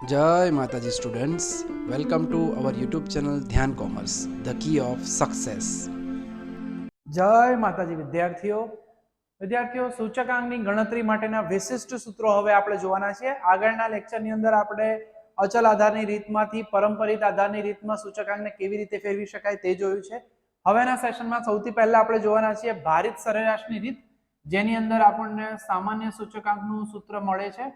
જય Mataji students welcome to our YouTube channel Dhyan commerce the key of success જય માતાજી વિદ્યાર્થીઓ. વિદ્યાર્થીઓ, સૂચકાંકની ગણતરી માટેના વિશિષ્ટ સૂત્રો હવે આપણે જોવાના છે આગળના લેક્ચરની અંદર આપણે અચલ આધારની રીતમાંથી પરંપરિત આધારની રીતમાં સૂચકાંકને કેવી રીતે ફેરવી શકાય તે જોયું છે. હવેના સેશનમાં સૌથી પહેલા આપણે જોવાના છીએ ભારિત સરેરાશની રીત, જેની અંદર આપણને સામાન્ય સૂચકાંકનું સૂત્ર મળે છે.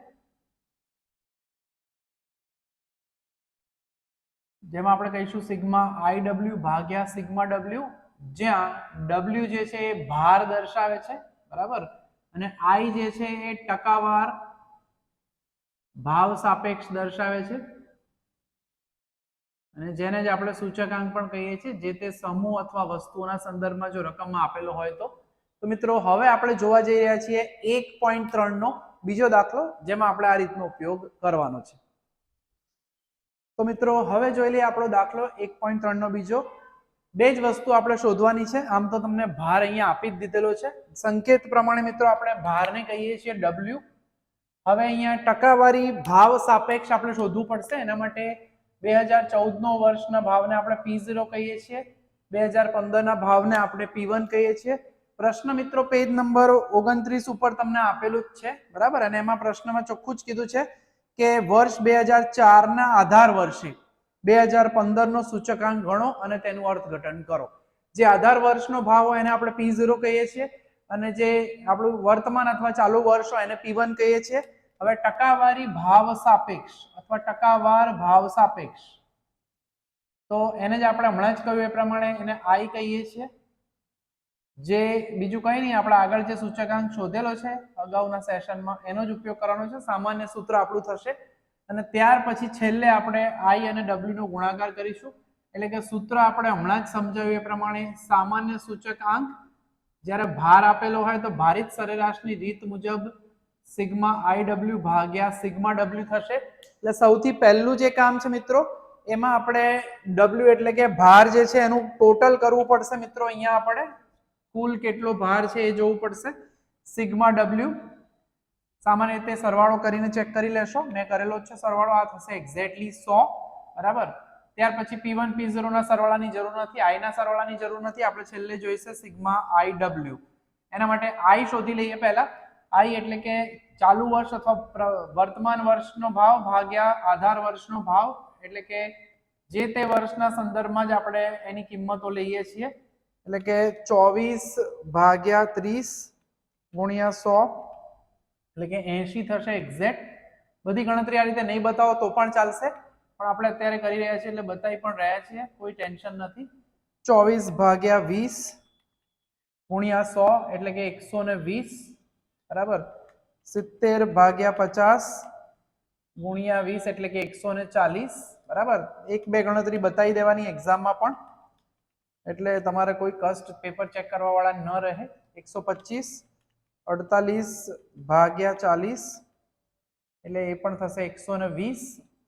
જેમાં આપણે કહીશું સિગ્મા આઈ ડબલ્યુ ભાગ્યા સિગ્મા ડબલ્યુ જ્યાં ડબલ્યુ જે છે એ ભાર દર્શાવે છે, બરાબર? અને આઈ જે છે એ ટકાવાર ભાવ સાપેક્ષ દર્શાવે છે. અને જેને જ આપણે સૂચકાંક પણ કહીએ છીએ, જે તે સમૂહ અથવા વસ્તુઓના સંદર્ભમાં જો રકમમાં આપેલો હોય તો. તો મિત્રો, હવે આપણે જોવા જઈ રહ્યા છીએ એક પોઈન્ટ ત્રણનો બીજો દાખલો, જેમાં આપણે આ રીતનો ઉપયોગ કરવાનો છે. તો મિત્રો, હવે જોઈ લઈએ આપણો દાખલો એક પોઈન્ટ ત્રણનો બીજો. બે જ વસ્તુ આપણે શોધવાની છે. આમ તો તમને ભાર અહીંયા આપી જ દીધેલો છે. સંકેત પ્રમાણે મિત્રો આપણે ભારને કહીએ છીએ ડબલ્યુ હવે અહીંયા ટકાવારી ભાવ સાપેક્ષ આપણે શોધવું પડશે. એના માટે બે હજાર ચૌદનો વર્ષના ભાવને આપણે પી ઝીરો કહીએ છીએ. બે હજાર પંદરના ભાવને આપણે પી વન કહીએ છીએ. પ્રશ્ન મિત્રો પેજ નંબર ઓગણત્રીસ ઉપર તમને આપેલું જ છે. બરાબર? અને એમાં પ્રશ્નમાં ચોખ્ખું જ કીધું છે. કે વર્ષ બે હજાર ચારના આધાર વર્ષે બે હજાર પંદરનો સૂચકાંક ગણો અને તેનું અર્થઘટન કરો. જે આધાર વર્ષનો ભાવ હોય એને આપણે પી ઝીરો કહીએ છીએ અને જે આપણું વર્તમાન અથવા ચાલુ વર્ષ હોય એને પી વન કહીએ છીએ. હવે ટકાવારી ભાવ સાપેક્ષ અથવા ટકાવાર ભાવ સાપેક્ષ. તો એને જ આપણે હમણાં જ કહ્યું એ પ્રમાણે એને આઈ કહીએ છીએ. જે બીજું કંઈ નહીં, આપણે આગળ જે સૂચકાંક શોધેલો છે, અગાઉના સેશનમાં એનો જ ઉપયોગ કરવાનો છે. સામાન્ય સૂત્ર આપણું થશે. અને ત્યાર પછી છેલ્લે આપણે આઈ અને ડબલ્યુ નો ગુણાકાર કરીશું. એટલે કે સૂત્ર આપણે હમણાં જ સમજાવ્યું એ પ્રમાણે સામાન્ય સૂચકાંક જ્યારે ભાર આપેલો હોય તો ભારિત સરેરાશની રીત મુજબ સિગ્મા આઈ ડબલ્યુ ભાગ્યા સિગ્મા ડબલ્યુ થશે. એટલે સૌથી પહેલું જે કામ છે મિત્રો, એમાં આપણે ડબલ્યુ એટલે કે ભાર જે છે એનું ટોટલ કરવું પડશે મિત્રો અહીંયા આપણે. કુલ કેટલો ભાર છે એ જોવું પડશે. Sigma W. સામાન્ય રીતે સરવાળો કરીને ચેક કરી લેશો. મેં કરેલો છે સરવાળો. આ થશે એક્ઝેક્ટલી સો. બરાબર? ત્યાર પછી પી વન પી ઝીરોના સરવાળાની જરૂર નથી. આઈના સરવાળાની જરૂર નથી. આપણે છેલ્લે જોઈશે સિગ્મા આઈ ડબલ્યુ એના માટે આઈ શોધી લઈએ પહેલા. આઈ એટલે કે ચાલુ વર્ષ અથવા વર્તમાન વર્ષનો ભાવ ભાગ્યા આધાર વર્ષનો ભાવ. એટલે કે જે તે વર્ષના સંદર્ભમાં જ આપણે એની કિંમતો લઈએ છીએ. એટલે કે ચોવીસ ભાગ્યા ત્રીસ ગુણ્યા સો. એટલે કે એંશી થશે એક્ઝેક્ટ બધી ગણતરી આ રીતે નહીં બતાવો તો પણ ચાલશે. પણ આપણે અત્યારે કરી રહ્યા છીએ એટલે બતાવી પણ રહ્યા છીએ. કોઈ ટેન્શન નથી. ચોવીસ ભાગ્યા વીસ ગુણ્યા સો એટલે કે એકસો ને વીસ. બરાબર? સિત્તેર ભાગ્યા પચાસ ગુણ્યા વીસ એટલે કે એકસો ને ચાલીસ. બરાબર? એક બે ગણતરી બતાવી દેવાની એક્ઝામમાં પણ. એટલે તમારે કોઈ કષ્ટ પેપર ચેક કરવા વાળા ન રહે. એકસો પચીસ, અડતાલીસ ભાગ્યા ચાલીસ, એટલે એ પણ થશે એકસો ને વીસ,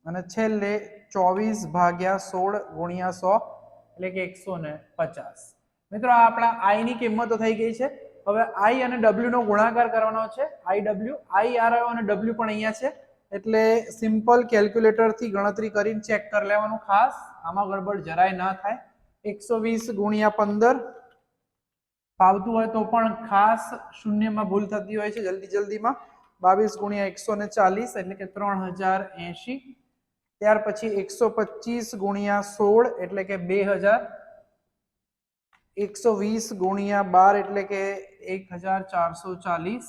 અને છેલ્લે ચોવીસ ભાગ્યા સોળ ગુણ્યા સો, એટલે કે એકસો ને પચાસ. મિત્રો, આ આપણા આઈ ની કિંમતો થઈ ગઈ છે. હવે આઈ અને ડબલ્યુ નો ગુણાકાર કરવાનો છે. આઈ ડબલ્યુ આઈ આર અને ડબલ્યુ પણ અહીંયા છે. એટલે સિમ્પલ કેલ્ક્યુલેટરથી ગણતરી કરીને ચેક કરી લેવાનું ખાસ. આમાં ગડબડ જરાય ના થાય. એકસો વીસ ગુણ્યા પંદર. ફાવતું હોય તો પણ ખાસ શૂન્યમાં ભૂલ થતી હોય છે, જલ્દી જલ્દીમાં. બાવીસ ગુણ્યા એકસો ને ચાલીસ એટલે કે ત્રણ હજાર એંશી. ત્યાર પછી એકસો પચીસ ગુણ્યા સોળ એટલે કે બે હજાર. એકસો વીસ ગુણ્યા બાર એટલે કે એક હજાર ચારસો ચાલીસ.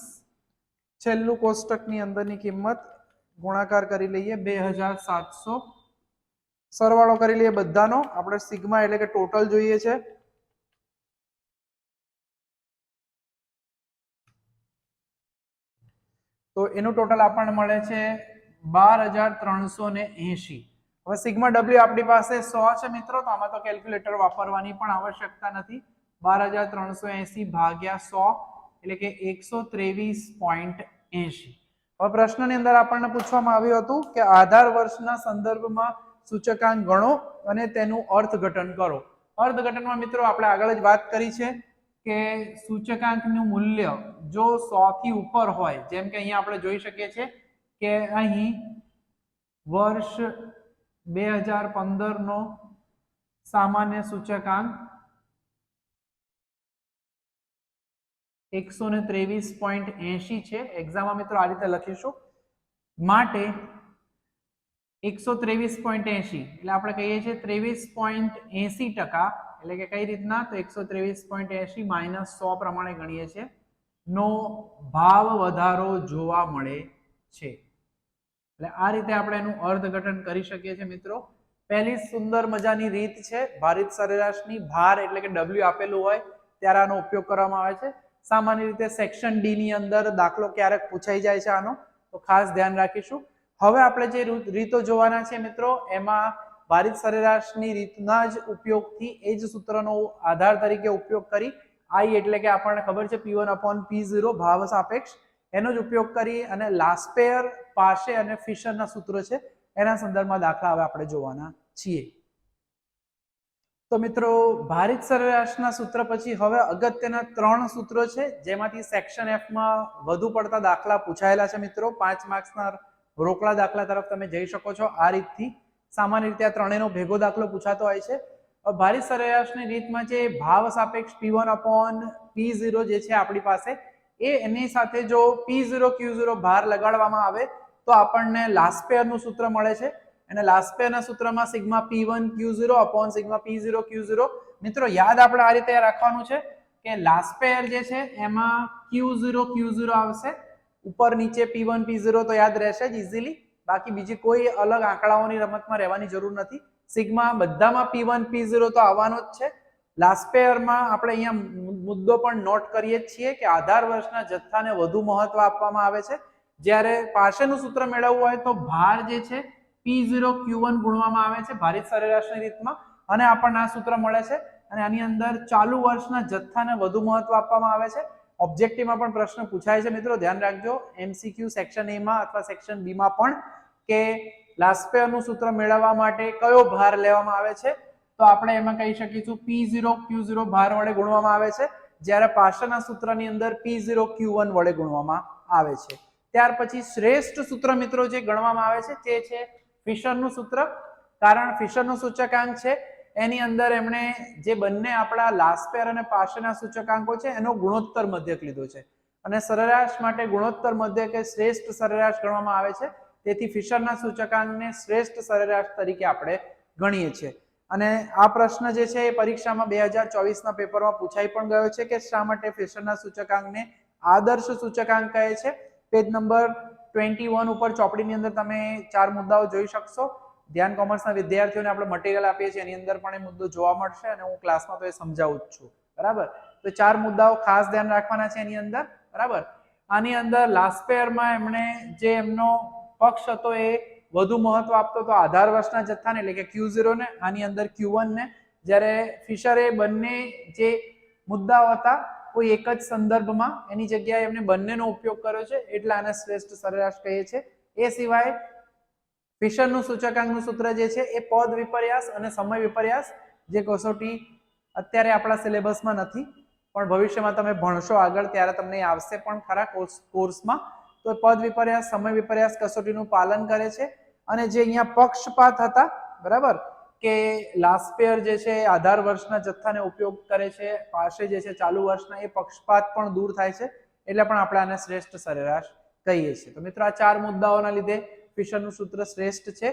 છેલ્લું કોષ્ટકની અંદરની કિંમત ગુણાકાર કરી લઈએ બે હજાર સાતસો. સરવાળો કરી લઈએ બધાનો. આપણે સિગ્મા એટલે કે ટોટલ જોઈએ છે. તો એનું ટોટલ આપણને મળે છે બાર હજાર ત્રણસો ને એંશી. હવે સિગ્મા ડબલ્યુ આપણી પાસે સો છે મિત્રો, તો આમાં તો કેલ્ક્યુલેટર વાપરવાની પણ આવશ્યકતા નથી. બાર હજાર ત્રણસો એંશી ભાગ્યા સો એટલે કે એકસો ત્રેવીસ પોઈન્ટ એંશી. હવે પ્રશ્નની અંદર આપણને પૂછવામાં આવ્યું હતું કે આધાર વર્ષના સંદર્ભમાં સૂચકાંક ગણો અને તેનું અર્થઘટન કરો. અર્થઘટનમાં મિત્રો આપણે આગળ જ વાત કરી છે કે સૂચકાંકનું મૂલ્ય જો સો થી ઉપર હોય, જેમ કે અહીંયા આપણે જોઈ શકીએ છીએ કે અહીં વર્ષ બે હજાર પંદરનો સામાન્ય સૂચકાંક એકસો ને ત્રેવીસ પોઈન્ટ એસી છે. એક્ઝામમાં મિત્રો આ રીતે લખીશું. માટે એકસો ત્રેવીસ પોઈન્ટ એંશી. એટલે આપણે કહીએ છીએ ત્રેવીસ પોઈન્ટ એંશી ટકા. એટલે કે કઈ રીતના? તો એકસો ત્રેવીસ પોઈન્ટ એંશી માઇનસ સો પ્રમાણે ગણીએ છીએ. નો ભાવ વધારો જોવા મળે છે. એટલે આ રીતે આપણે એનું અર્થઘટન કરી શકીએ છીએ મિત્રો. પહેલી સુંદર મજાની રીત છે. ભારિત સરેરાશની ભાર એટલે કે ડબલ્યુ આપેલું હોય, ત્યારે આનો ઉપયોગ કરવામાં આવે છે. સામાન્ય રીતે સેક્શન ડી ની અંદર દાખલો ક્યારેક પૂછાઈ જાય છે આનો. તો ખાસ ધ્યાન રાખીશું. હવે આપણે જે રીતો જોવાના છે મિત્રો, એમાં ભારિત સરેરાશની રીતના જ ઉપયોગથી એ જ સૂત્રનો આધાર તરીકે ઉપયોગ કરી આઈ એટલે કે આપણને ખબર છે P one upon P zero ભાવ સાપેક્ષ, એનો જ ઉપયોગ કરી અને લાસ્પેયર પાસે અને ફિશરના સૂત્રો છે એના સંદર્ભમાં દાખલા હવે આપણે જોવાના છીએ. તો મિત્રો, ભારિત સરેરાશના સૂત્ર પછી હવે અગત્યના ત્રણ સૂત્રો છે, જેમાંથી સેક્શન એફમાં વધુ પડતા દાખલા પૂછાયેલા છે મિત્રો, પાંચ માર્ક્સના રોકડા દાખલા તરફ તમે જઈ શકો છો. આ રીતથી સામાન્ય રીતે આ ત્રણેયનો ભેગો દાખલો પૂછાતો હોય છે. હવે સરેરાશની રીતમાં જે ભાવ સાપેક્ષ P one upon P zero જે છે આપણી પાસે, એ એની સાથે જો પી ઝીરો ક્યુ ઝીરો ભાર લગાડવામાં આવે, તો આપણને લાસ્પેયરનું સૂત્ર મળે છે. અને લાસ્પેયરના સૂત્રમાં sigma P one Q zero upon sigma P zero Q zero મિત્રો, યાદ આપણે આ રીતે રાખવાનું છે કે લાસ્પેયર જે છે, એમાં ક્યુ ઝીરો ક્યુ ઝીરો આવશે. ઉપર નીચે પી વન પી ઝીરો તો યાદ રહેશે જ ઇઝીલી બાકી બીજી કોઈ અલગ આંકડાઓની રમતમાં રહેવાની જરૂર નથી. સિગ્મા બધામાં પી વન પી ઝીરો તો આવવાનો જ છે. લાસ્ટ પેયરમાં આપણે અહીંયા મુદ્દો પણ નોટ કરીએ છીએ કે આધાર વર્ષના જથ્થાને વધુ મહત્વ આપવામાં આવે છે. જ્યારે પાસેનું સૂત્ર મેળવવું હોય તો ભાર જે છે પી ઝીરો ક્યુ વન ગુણવામાં આવે છે ભારિત સરેરાશની રીતમાં. અને આપણને આ સૂત્ર મળે છે. અને આની અંદર ચાલુ વર્ષના જથ્થાને વધુ મહત્વ આપવામાં આવે છે. ઓબ્જેક્ટિવમાં પણ પ્રશ્ન પૂછાય છે મિત્રો. ધ્યાન રાખજો. એમસીક્યુ સેક્શન એ માં અથવા સેક્શન બી માં પણ કે લાસ્પેયરનું સૂત્ર મેળવવા માટે કયો ભાર લેવામાં આવે છે? તો આપણે એમાં કહી શકીશું પી ઝીરો ક્યુ ઝીરો ભાર વડે ગુણવામાં આવે છે. જ્યારે પાછળના સૂત્રની અંદર પી ઝીરો ક્યુ વન વડે ગુણવામાં આવે છે. ત્યાર પછી શ્રેષ્ઠ સૂત્ર મિત્રો જે ગણવામાં આવે છે તે છે ફિશરનું સૂત્ર. કારણ ફિશરનું સૂચકાંક છે. એની અંદર એમણે જે બંને આપણા લાસ્પેર અને પાછળના સૂચકાંકો છે, એનો ગુણોત્તર મધ્યક લીધો છે. અને સરેરાશ માટે ગુણોત્તર મધ્યક એ શ્રેષ્ઠ સરેરાશ ગણવામાં આવે છે. તેથી ફિશરના સૂચકાંકને શ્રેષ્ઠ સરેરાશ તરીકે આપણે ગણીએ છીએ. અને આ પ્રશ્ન જે છે એ પરીક્ષામાં બે હજાર ચોવીસના પેપરમાં પૂછાઈ પણ ગયો છે કે શા માટે ફિશરના સૂચકાંકને આદર્શ સૂચકાંક કહે છે? પેજ નંબર ટ્વેન્ટી વન ઉપર ચોપડીની અંદર તમે ચાર મુદ્દાઓ જોઈ શકશો. ધ્યાન કોમર્સના વિદ્યાર્થીઓને આપણે મટીરિયલ આપીએ છીએ, એની અંદર પણ એ મુદ્દો જોવા મળશે અને હું ક્લાસમાં તો એ સમજાવું જ છું. બરાબર? તો ચાર મુદ્દાઓ ખાસ ધ્યાન રાખવાના છે એની અંદર. બરાબર? આની અંદર લાસ્ટ પેયરમાં એમણે જે એમનો પક્ષ હતો એ વધુ મહત્વ આપતો હતો આધાર વર્ષના જથ્થાને, એટલે કે ક્યુ ઝીરો ને, આની અંદર ક્યુ વન ને. જ્યારે ફિશરે બંને જે મુદ્દાઓ હતા, કોઈ એક જ સંદર્ભમાં એની જગ્યાએ એમને બંનેનો ઉપયોગ કર્યો છે. એટલે આને શ્રેષ્ઠ સરેરાશ કહીએ છે. એ સિવાય ફિશરનું સૂચકાંકનું સૂત્ર જે છે એ પદ વિપર્યાસ અને સમય વિપર્યાસ જે કસોટી અત્યારે આપણા સિલેબસમાં નથી, પણ ભવિષ્યમાં તમે ભણશો આગળ ત્યારે તમને આવશે પણ ખરા કોર્સ, કોર્સમાં. તો પદ વિપર્યાસ, સમય વિપર્યાસ કસોટીનું પાલન કરે છે અને જે અહીંયા પક્ષપાત હતા, બરાબર? કે લાસ્ટ પેયર જે છે, આધાર વર્ષના જથ્થાને ઉપયોગ કરે છે, પાસે જે છે, ચાલુ વર્ષના, એ પક્ષપાત પણ દૂર થાય છે, એટલે પણ આપણે આને શ્રેષ્ઠ સરેરાશ કહીએ છીએ. તો મિત્રો, આ ચાર મુદ્દાઓના લીધે ફિશરનું સૂત્ર શ્રેષ્ઠ છે.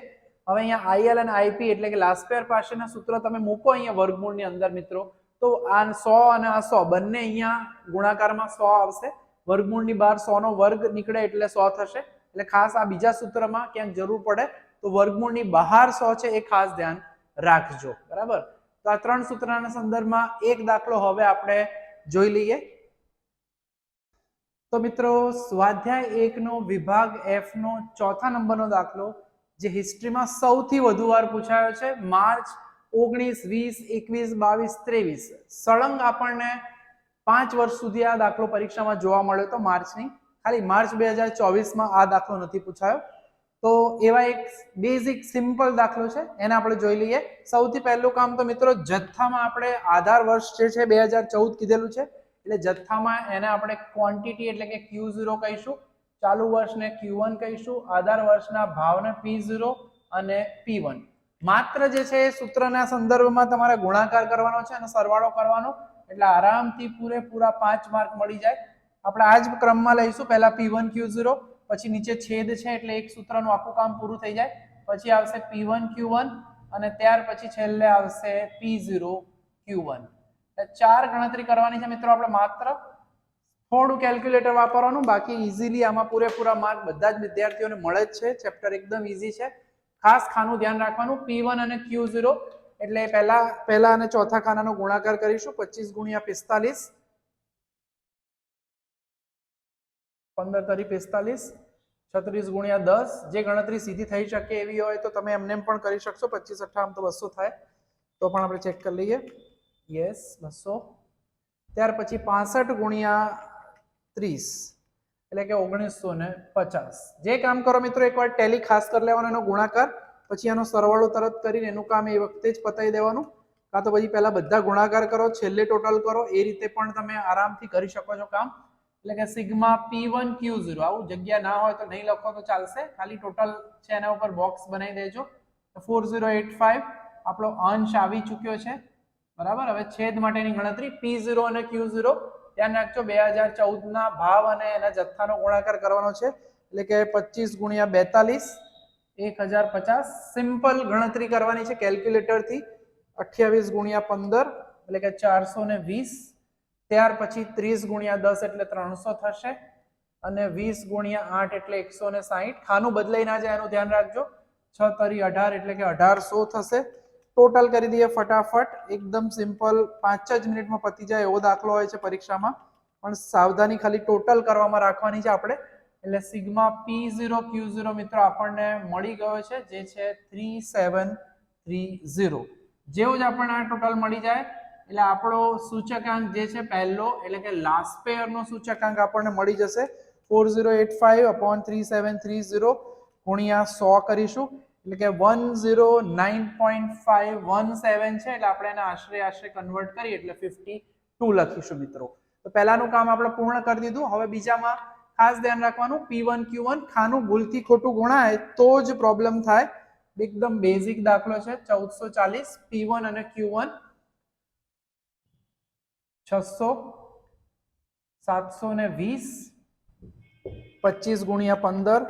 હવે અહીંયા આઈએલ અને આઈપી એટલે કે લાસ્ટ પેર પાસેના સૂત્ર તમે મૂકો અહીંયા વર્ગમૂળની અંદર મિત્રો. તો આ સો અને આ સો બંને અહીંયા ગુણાકારમાં સો આવશે. વર્ગમૂળની બહાર સો નો વર્ગ નીકળે એટલે સો થશે. એટલે ખાસ આ બીજા સૂત્રમાં ક્યાંક જરૂર પડે. તો વર્ગમૂળની બહાર સો છે એ ખાસ ધ્યાન રાખજો. બરાબર? તો આ ત્રણ સૂત્રના સંદર્ભમાં એક દાખલો હવે આપણે જોઈ લઈએ. તો મિત્રો, સ્વાધ્યાય એકનો વિભાગ એફનો ચોથા નંબરનો દાખલો, જે હિસ્ટ્રીમાં સૌથી વધુ વાર પૂછાયો છે, માર્ચ ઓગણીસ, વીસ, એકવીસ, બાવીસ, ત્રેવીસ. સળંગ આપણને પાંચ વર્ષ સુધી આ દાખલો પરીક્ષામાં જોવા મળ્યો તો માર્ચની. ખાલી માર્ચ બે હજાર ચોવીસમાં આ દાખલો નથી પૂછાયો. તો એવા એક બેઝિક સિમ્પલ દાખલો છે, એને આપણે જોઈ લઈએ. સૌથી પહેલું કામ તો મિત્રો, જથ્થામાં આપણે આધાર વર્ષ જે છે, બે હજાર ચૌદ કીધેલું છે. એટલે જથ્થામાં એને આપણે ક્વોન્ટિટી એટલે કે ક્યુ ઝીરો કહીશું, ચાલુ વર્ષને ક્યુ વન કહીશું, આધાર વર્ષના ભાવને પી ઝીરો અને પી વન માત્ર જે છે એ સૂત્રના સંદર્ભમાં તમારે ગુણાકાર કરવાનો છે અને સરવાળો કરવાનો, એટલે આરામથી પૂરેપૂરા પાંચ માર્ક મળી જાય. આપણે આ જ ક્રમમાં લઈશું, પહેલા પી વન ક્યુ ઝીરો પછી નીચે છેદ છે એટલે એક સૂત્રનું આખું કામ પૂરું થઈ જાય, પછી આવશે પી વન ક્યુ વન અને ત્યાર પછી છેલ્લે આવશે પી ઝીરો ક્યુ વન ચાર ગણતરી કરવાની છે મિત્રો આપણે માત્ર. થોડું કેલ્ક્યુલેટર વાપરવાનું, બાકી ઇઝીલી આમાં પૂરેપૂરા માર્ક બધા જ વિદ્યાર્થીઓને મળે જ છે. ચેપ્ટર એકદમ ઇઝી છે. ખાસ ખાનું ધ્યાન રાખવાનું પી વન અને ક્યુ ઝીરો એટલે પહેલા પહેલા અને ચોથા ખાનાનો ગુણાકાર કરીશું. પચીસ ગુણ્યા પિસ્તાલીસ. પંદર તરી પિસ્તાલીસ. છત્રીસ ગુણ્યા દસ. જે ગણતરી સીધી થઈ શકે એવી હોય તો તમે એમને પણ કરી શકશો. પચીસ આમ તો બસો થાય. તો પણ આપણે ચેક કરી લઈએ. યસ, બસો. ત્યાર પછી પાસઠ ગુણ્યા ત્રીસ, એટલે કે ઓગણીસો ને પચાસ. જે કામ કરો મિત્રો, એકવાર ટેલી ખાસ કરી લેવાનો, એનો ગુણાકાર, પછી એનો સરવાળો તરત કરીને એનું કામ એ વખતે જ પતાવી દેવાનું. કાં તો પછી પહેલા બધા ગુણાકાર કરો, છેલ્લે ટોટલ કરો, એ રીતે પણ તમે આરામથી કરી શકો છો કામ. એટલે કે sigma P one Q zero, આવું જગ્યા ના હોય તો નહીં લખો તો ચાલશે. ખાલી ટોટલ છે એના ઉપર બોક્સ બનાવી દેજો. ફોર ઝીરો એટ ફાઈવ, આપણો અંશ આવી ચૂક્યો છે. બરાબર? હવે છેદ માટેની ગણતરી પી ઝીરો અને ક્યુ ઝીરો ધ્યાન રાખજો, બે હજાર ચૌદના ભાવ અને એના જથ્થાનો ગુણાકાર કરવાનો છે. એટલે કે પચીસ ગુણ્યા બેતાલીસ, એક હજાર પચાસ. સિમ્પલ ગણતરી કરવાની છે કેલ્ક્યુલેટરથી અઠ્યાવીસ ગુણ્યા પંદર, એટલે કે ચારસો ને વીસ. ત્યાર પછી ત્રીસ ગુણ્યા દસ એટલે ત્રણસો થશે. અને વીસ ગુણ્યા આઠ એટલે એકસો ને સાહીઠ. ખાનું બદલાઈ ના જાય એનું ધ્યાન રાખજો. છ તરી અઢાર એટલે કે અઢારસો થશે. ટોટલ કરી દઈએ ફટાફટ. એકદમ સિમ્પલ પાંચ જ મિનિટમાં પતી જાય એવો દાખલો હોય છે પરીક્ષામાં. પણ સાવધાની ખાલી ટોટલ કરવામાં રાખવાની છે આપણે. એટલે sigma P zero Q zero મિત્રો આપણને મળી ગયો છે, જે છે થ્રી સેવન થ્રી ઝીરો. જેવું જ આપણને આ ટોટલ મળી જાય. એટલે આપણો સૂચકાંક જે છે પહેલો, એટલે કે લાસ્ટ પેયરનો સૂચકાંક આપણને મળી જશે. Four zero eight five upon three seven three zero ગુણ્યા સો કરીશું. એટલે કે one zero nine point five one seven છે, એટલે આપણે એને આશરે આશરે કન્વર્ટ કરીએ, એટલે ફિફ્ટી ટુ લખીશું મિત્રો. તો પહેલાનું કામ આપણે પૂર્ણ કરી દીધું. હવે બીજામાં ખાસ ધ્યાન રાખવાનું પી વન ક્યુ વન ખાનું ભૂલથી ખોટું ગુણાય તો જ પ્રોબ્લેમ થાય. એકદમ બેઝિક દાખલો છે, ચૌદસો ચાલીસ પી વન અને ક્યુ વન છસો, સાતસો ને વીસ, પચીસ ગુણ્યા પંદર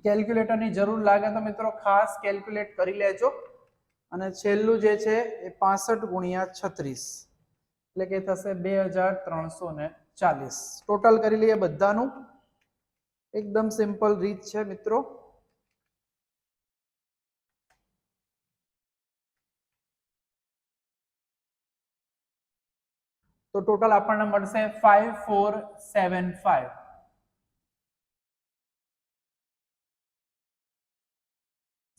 કેલ્ક્યુલેટરની જરૂર લાગે તો મિત્રો ખાસ કેલ્ક્યુલેટ કરી લેજો. અને છેલ્લું જે છે એ પાસઠ ગુણ્યા છત્રીસ. એટલે કે થશે બે હજાર ત્રણસો ને ચાલીસ. ટોટલ કરી લઈએ બધાનું. એકદમ સિમ્પલ રીત છે મિત્રો. તો ટોટલ આપણને મળશે five four seven five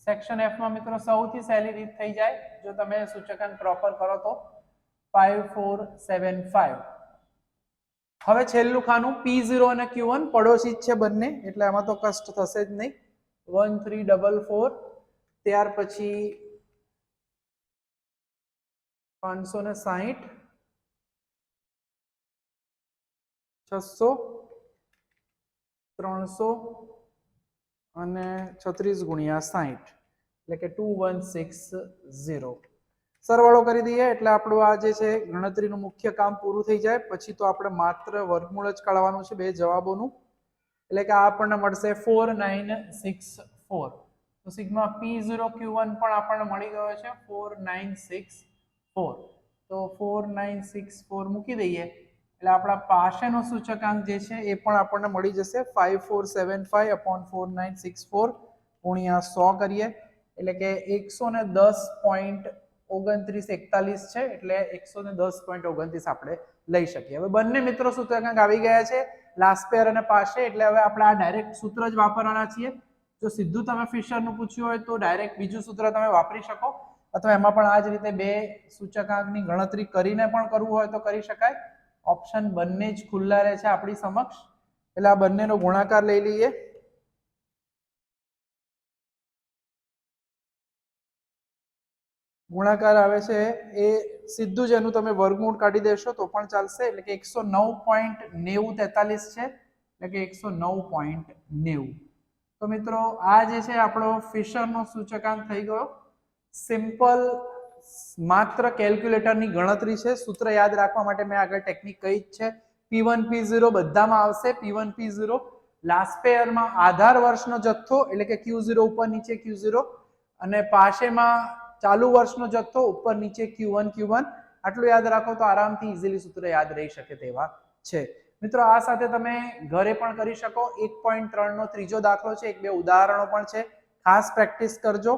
section એફમાં મિત્રો સૌથી સહેલી રીત થઈ જાય. જો તમે સૂચકાંક પ્રોપર કરો તો ફાઈવ ફોર સેવન ફાઈવ હવે છેલ્લું ખાનું પી ઝીરો અને ક્યુ વન પડોશી જ છે બંને, એટલે આમાં તો કષ્ટ થશે જ નહીં. વન થ્રી ડબલ ફોર ત્યાર પછી પાંચસો ને સાહીઠ. છસો. ત્રણસો. અને છત્રીસ ગુણ્યા સાહીઠ, એટલે કે ટુ વન સિક્સ ઝીરો. સરવાળો કરી દઈએ, એટલે આપણું આ જે છે, ગણતરીનું મુખ્ય કામ પૂરું થઈ જાય. પછી તો આપણે માત્ર વર્ગમૂળ જ કાઢવાનું છે બે જવાબોનું. એટલે કે આ આપણને મળશે ફોર નાઇન સિક્સ ફોર. તો sigma P zero Q one પણ આપણને મળી ગયો છે, ફોર નાઇન સિક્સ ફોર. તો ફોર નાઇન સિક્સ ફોર મૂકી દઈએ. એટલે આપણા પાસેનો સૂચકાંક જે છે એ પણ આપણને મળી જશે. Five four seven five upon four nine six four ગુણ્યા સો કરીએ. એટલે કે એકસો ને દસ પોઈન્ટ ઓગણત્રીસ એકતાલીસ છે, એટલે એકસો ને દસ પોઈન્ટ ઓગણત્રીસ આપણે લઈ શકીએ. હવે બંને મિત્રો સૂચકાંક આવી ગયા છે લાસ્ટ પેર અને પાસે એટલે હવે આપણે આ ડાયરેક્ટ સૂત્ર જ વાપરવાના છીએ. જો સીધું તમે ફિશરનું પૂછ્યું હોય તો ડાયરેક્ટ બીજું સૂત્ર તમે વાપરી શકો. અથવા એમાં પણ આ જ રીતે બે સૂચકાંકની ગણતરી કરીને પણ કરવું હોય તો કરી શકાય. ઓપ્શન બંને જ ખુલ્લા રહે છે આપણી સમક્ષ. એટલે આ બંનેનો ગુણાકાર લઈ લઈએ. ગુણાકાર આવે છે એ સીધું જ એનું તમે વર્ગમૂળ કાઢી દેશો તો પણ ચાલશે. એટલે કે એકસો નવ પોઈન્ટ નેવું તેતાલીસ છે. એટલે કે એકસો નવ પોઈન્ટ નેવું. તો મિત્રો, આ જે છે આપણો ફિશરનો સૂચકાંક થઈ ગયો. સિમ્પલ માત્ર કેલ્ક્યુલેટરની ગણતરી છે. સૂત્ર યાદ રાખવા માટે મેં આગળ ટેકનિક કહી જ છે. પી વન પી ઝીરો બધામાં આવશે. P one P zero last પેયરમાં આધાર વર્ષનો જથ્થો, એટલે કે ક્યુ ઝીરો ઉપર નીચે ક્યુ ઝીરો અને પાસેમાં ચાલુ વર્ષનો જથ્થો, ઉપર નીચે ક્યુ વન ક્યુ વન આટલું યાદ રાખો તો આરામથી ઇઝીલી સૂત્ર યાદ રહી શકે તેવા છે. મિત્રો, આ સાથે તમે ઘરે પણ કરી શકો. એક પોઈન્ટ ત્રણનો ત્રીજો દાખલો છે. એક બે ઉદાહરણો પણ છે. ખાસ પ્રેક્ટિસ કરજો.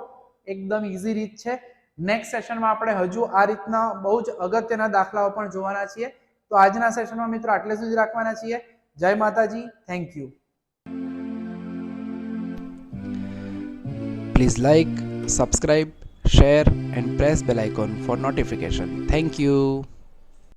એકદમ ઇઝી રીત છે. નેક્સ્ટ સેશનમાં આપણે હજુ આ રીતના બહુ જ અગત્યના દાખલાઓ પણ જોવાના છીએ તો આજના સેશનમાં મિત્રો આટલે સુધી રાખવાના છીએ જય Mataji thank you Please like, subscribe, share, and press bell icon for notification. Thank you.